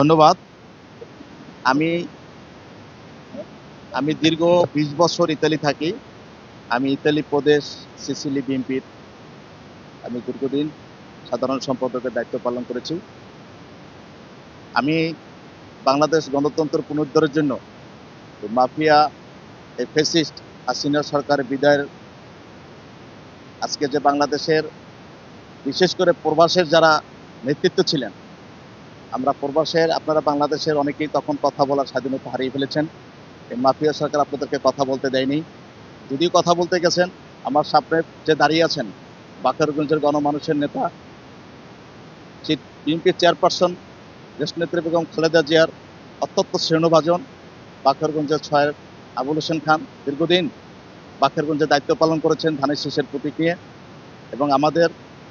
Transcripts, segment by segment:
ধন্যবাদ। আমি আমি দীর্ঘ বিশ বছর ইতালি থাকি। আমি ইতালি প্রদেশ সিসিলি বিএনপির আমি দীর্ঘদিন সাধারণ সম্পাদকের দায়িত্ব পালন করেছি। আমি বাংলাদেশ গণতন্ত্র পুনরুদ্ধারের জন্য মাফিয়া ফেসিস্ট হাসিনা সরকারের বিদায়ের আজকে যে বাংলাদেশের বিশেষ করে প্রবাসের যারা নেতৃত্ব ছিলেন আমরা প্রবাসের, আপনারা বাংলাদেশের অনেকেই তখন কথা বলার স্বাধীনতা হারিয়ে ফেলেছেন। মাফিয়া সরকার আপনাদেরকে কথা বলতে দেয়নি। যদিও কথা বলতে গেছেন, আমার সামনে যে দাঁড়িয়ে আছেন, বাকেরগঞ্জের গণমানুষের নেতা বিএনপির চেয়ারপারসন দেশনেত্রী বেগম খালেদা জিয়ার অত্যন্ত শ্রেণভাজন, বাকেরগঞ্জের ছয়ের আবুল হোসেন খান, দীর্ঘদিন বাকেরগঞ্জে দায়িত্ব পালন করেছেন ধানের শীষের প্রতীক নিয়ে। এবং আমাদের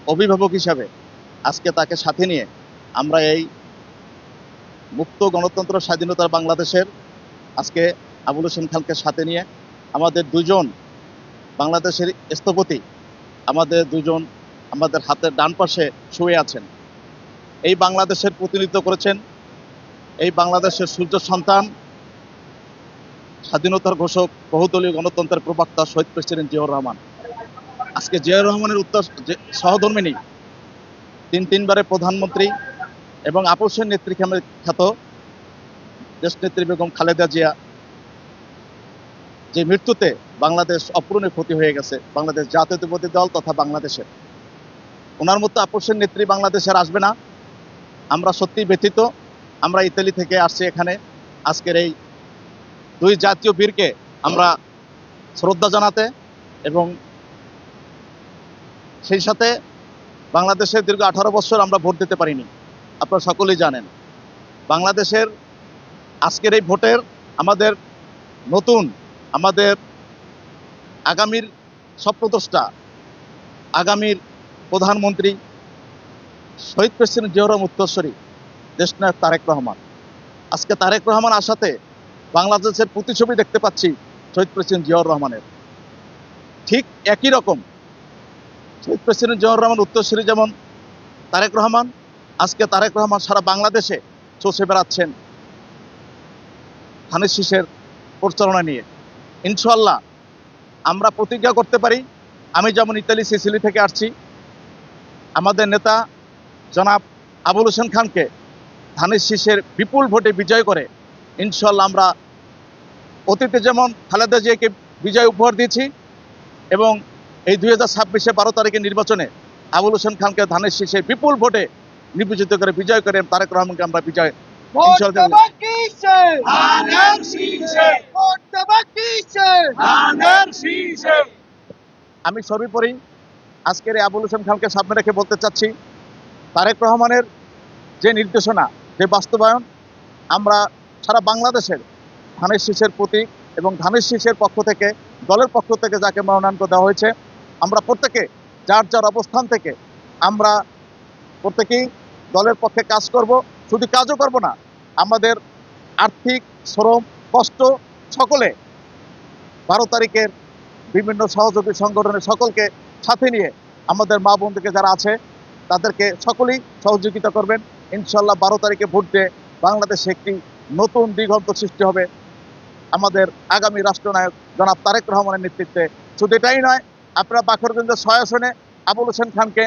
অভিভাবক হিসাবে আজকে তাকে সাথে নিয়ে আমরা এই মুক্ত গণতন্ত্র স্বাধীনতার বাংলাদেশের আজকে আবুল হোসেন খানকে সাথে নিয়ে আমাদের দুজন বাংলাদেশের স্থপতি, আমাদের দুজন আমাদের হাতের ডান পাশে শুয়ে আছেন। এই বাংলাদেশের প্রতিনিধিত্ব করেছেন এই বাংলাদেশের সূর্য সন্তান, স্বাধীনতার ঘোষক, বহুদলীয় গণতন্ত্রের প্রবক্তা শহীদ প্রেসিডেন্ট জিয়াউর রহমান। আজকে জিয়াউর রহমানের উত্তর সহধর্মিনী, তিন তিনবারের প্রধানমন্ত্রী এবং আপোষের নেত্রী খ্যাত দেশনেত্রী বেগম খালেদা জিয়া, যে মৃত্যুতে বাংলাদেশ অপূরণীয় ক্ষতি হয়ে গেছে, বাংলাদেশ জাতীয়তাবাদী দল তথা বাংলাদেশের। ওনার মতো আপোষের নেত্রী বাংলাদেশের আসবে না। আমরা সত্যি ব্যথিত। আমরা ইতালি থেকে আসছি এখানে। আজকের এই দুই জাতীয় বীরকে আমরা শ্রদ্ধা জানাতে এবং সেই সাথে বাংলাদেশের দীর্ঘ আঠারো বছর আমরা ভোট দিতে পারিনি। আপনারা সকলেই জানেন। বাংলাদেশের আজকের এই ভোটের আমাদের নতুন, আমাদের আগামীর স্বপ্নদ্রষ্টা, আগামীর প্রধানমন্ত্রী শহীদ প্রেসিডেন্ট জিয়াউর রহমান উত্তরস্বরী দেশনায়ক তারেক রহমান। আজকে তারেক রহমান আসাতে বাংলাদেশের প্রতিছবি দেখতে পাচ্ছি শহীদ প্রেসিডেন্ট জিয়াউর রহমানের। ঠিক একই রকম, শহীদ প্রেসিডেন্ট জিয়াউর রহমান উত্তরসূরি যেমন তারেক রহমান আজকে তারেক রহমান সারা বাংলাদেশে চষে বেড়াচ্ছেন ধানের শীষের পরিচালনা নিয়ে। ইনশাল্লাহ আমরা প্রতিজ্ঞা করতে পারি, আমি যেমন ইতালি, সিসিলি থেকে আসছি, আমাদের নেতা জনাব আবুল হোসেন খানকে ধানের শীষের বিপুল ভোটে বিজয় করে ইনশাল্লাহ আমরা অতীতে যেমন খালেদা জিয়াকে বিজয় উপহার দিয়েছি এবং এই দুই হাজার ছাব্বিশে বারো তারিখের নির্বাচনে আবুল হোসেন খানকে ধানের শীষে বিপুল ভোটে নির্বাচিত করে বিজয় করে তারেক রহমানকে আমরা বিজয় আমি সর্বোপরি আজকের এই আবুল হোসেন খানকে সামনে রেখে বলতে চাচ্ছি তারেক রহমানের যে নির্দেশনা যে বাস্তবায়ন আমরা সারা বাংলাদেশের ধানের শীষের প্রতীক এবং ধানের শীষের পক্ষ থেকে দলের পক্ষ থেকে যাকে মনোনয়ন দেওয়া হয়েছে আমরা প্রত্যেকে যার যার অবস্থান থেকে আমরা প্রত্যেকেই দলের পক্ষে কাজ করব, শুধু কাজও করব না, আমাদের আর্থিক শ্রম, কষ্ট সকলে বারো তারিখের বিভিন্ন সহযোগী সংগঠনের সকলকে সাথে নিয়ে আমাদের মা বোনদেরকে যারা আছে, তাদেরকে সকলেই সহযোগিতা করবেন। ইনশাল্লাহ বারো তারিখে ভোট দিয়ে বাংলাদেশে একটি নতুন দিগন্ত সৃষ্টি হবে। আমাদের আগামী রাষ্ট্রনায়ক জনাব তারেক রহমানের নেতৃত্বে। শুধু এটাই নয়, আপনারা বাখরগঞ্জ ছয় আসনে আবুল হোসেন খানকে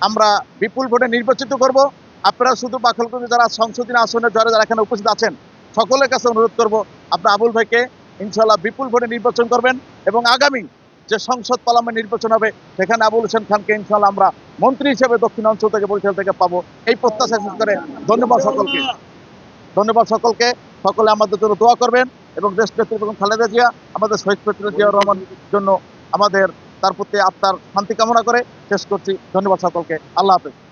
আমরা বিপুল ভোটে নির্বাচিত করব। আপনারা শুধু বাখরগঞ্জ যারা সংসদীয় আসনে যারা যারা এখানে উপস্থিত আছেন, সকলের কাছে অনুরোধ করব, আপনার আবুল ভাইকে ইনশাল্লাহ বিপুল ভোটে নির্বাচন করবেন এবং আগামী যে সংসদ পার্লামেন্ট নির্বাচন হবে, সেখানে আবুল হোসেন খানকে ইনশাল্লাহ আমরা মন্ত্রী হিসেবে দক্ষিণ অঞ্চল থেকে বরিশাল থেকে পাবো। এই প্রত্যাশা শেষ করে ধন্যবাদ সকলকে। ধন্যবাদ সকলকে। সকলে আমাদের জন্য দোয়া করবেন এবং দেশ নেত্রী এবং খালেদা জিয়া, আমাদের শহীদ প্রেসিডেন্ট জিয়াউর রহমানের জন্য আমাদের তার প্রতি আপনার শান্তি কামনা করে শেষ করছি। ধন্যবাদ সকলকে। আল্লাহ হাফেজ।